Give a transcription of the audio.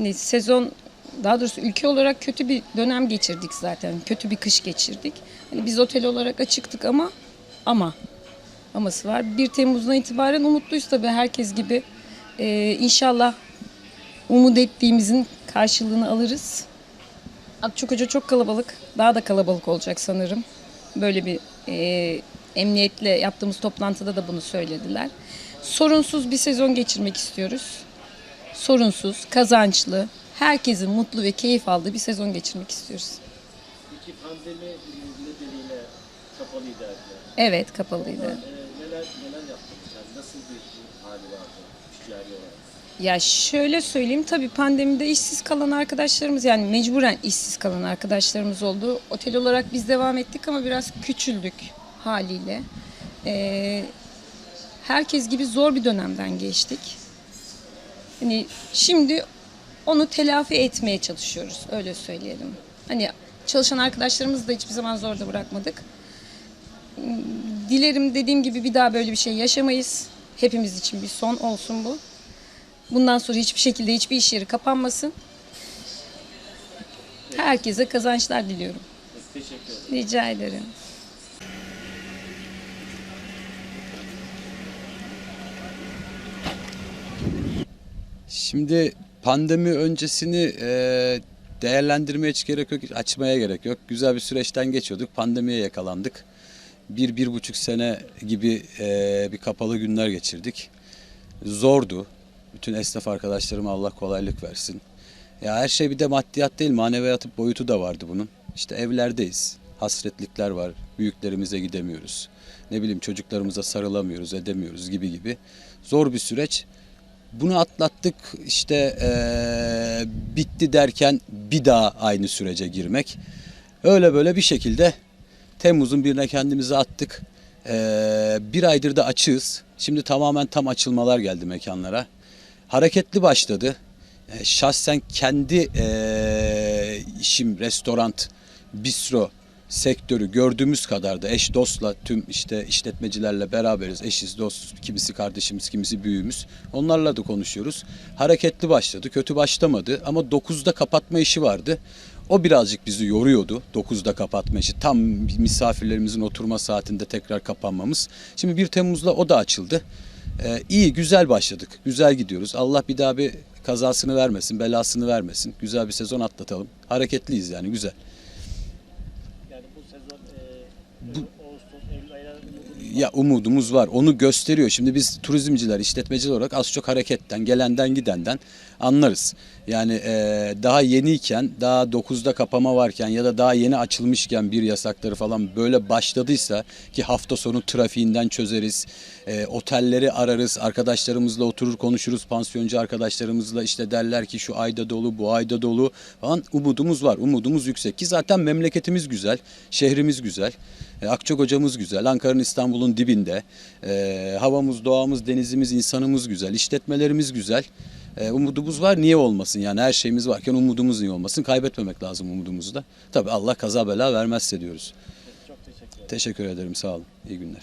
Hani sezon daha doğrusu ülke olarak kötü bir dönem geçirdik zaten. Kötü bir kış geçirdik. Hani biz otel olarak açıktık ama ama aması var. 1 Temmuz'dan itibaren umutluyuz tabii herkes gibi. Ee, inşallah umut ettiğimizin karşılığını alırız. Akçakoca çok kalabalık. Daha da kalabalık olacak sanırım. Böyle bir e, emniyetle yaptığımız toplantıda da bunu söylediler. Sorunsuz bir sezon geçirmek istiyoruz. Sorunsuz, kazançlı, herkesin mutlu ve keyif aldığı bir sezon geçirmek istiyoruz. Peki pandemi nedeniyle kapalıydı her yer. Evet, kapalıydı. Ee, neler neler yaptınız? Yani nasıl bir hali vardı ticari olarak? Ya şöyle söyleyeyim tabii pandemide işsiz kalan arkadaşlarımız yani mecburen işsiz kalan arkadaşlarımız oldu. Otel olarak biz devam ettik ama biraz küçüldük haliyle. Ee, herkes gibi zor bir dönemden geçtik. Hani şimdi onu telafi etmeye çalışıyoruz öyle söyleyelim. Hani çalışan arkadaşlarımızı da hiçbir zaman zorda bırakmadık. Dilerim dediğim gibi bir daha böyle bir şey yaşamayız. Hepimiz için bir son olsun bu. Bundan sonra hiçbir şekilde hiçbir iş yeri kapanmasın. Herkese kazançlar diliyorum. Teşekkür ederim. Rica ederim. Şimdi pandemi öncesini e, değerlendirmeye hiç gerek yok, açmaya gerek yok. Güzel bir süreçten geçiyorduk, pandemiye yakalandık. Bir, bir buçuk sene gibi e, bir kapalı günler geçirdik. Zordu. Bütün esnaf arkadaşlarıma Allah kolaylık versin. Ya her şey bir de maddiyat değil, maneviyat boyutu da vardı bunun. İşte evlerdeyiz, hasretlikler var, büyüklerimize gidemiyoruz. Ne bileyim çocuklarımıza sarılamıyoruz, edemiyoruz gibi gibi. Zor bir süreç. Bunu atlattık işte eee, bitti derken bir daha aynı sürece girmek. Öyle böyle bir şekilde Temmuz'un birine kendimizi attık. Eee, bir aydır da açığız. Şimdi tamamen tam açılmalar geldi mekanlara. Hareketli başladı. E, şahsen kendi eee, işim restoran, bistro sektörü gördüğümüz kadar da eş dostla tüm işte işletmecilerle beraberiz. Eşiz, dost, kimisi kardeşimiz, kimisi büyüğümüz. Onlarla da konuşuyoruz. Hareketli başladı, kötü başlamadı ama 9'da kapatma işi vardı. O birazcık bizi yoruyordu 9'da kapatma işi. Tam misafirlerimizin oturma saatinde tekrar kapanmamız. Şimdi 1 Temmuz'da o da açıldı. Ee, iyi, güzel başladık. Güzel gidiyoruz. Allah bir daha bir kazasını vermesin, belasını vermesin. Güzel bir sezon atlatalım. Hareketliyiz yani güzel. Yani bu sezon e, Ağustos, Eylül aylarında umudunuz Ya umudumuz var. Onu gösteriyor. Şimdi biz turizmciler, işletmeciler olarak az çok hareketten, gelenden gidenden anlarız. Yani e, daha yeniyken, daha 9'da kapama varken ya da daha yeni açılmışken bir yasakları falan böyle başladıysa ki hafta sonu trafiğinden çözeriz. E, otelleri ararız, arkadaşlarımızla oturur konuşuruz. Pansiyoncu arkadaşlarımızla işte derler ki şu ayda dolu, bu ayda dolu falan umudumuz var. Umudumuz yüksek ki zaten memleketimiz güzel, şehrimiz güzel. E, Akçakoca'mız güzel, Ankara'nın İstanbul'un dibinde. E, havamız, doğamız, denizimiz, insanımız güzel, işletmelerimiz güzel. E, umudumuz var niye olmasın yani her şeyimiz varken umudumuz niye olmasın kaybetmemek lazım umudumuzu da. Tabii Allah kaza bela vermezse diyoruz. Çok teşekkür ederim. Teşekkür ederim sağ olun iyi günler.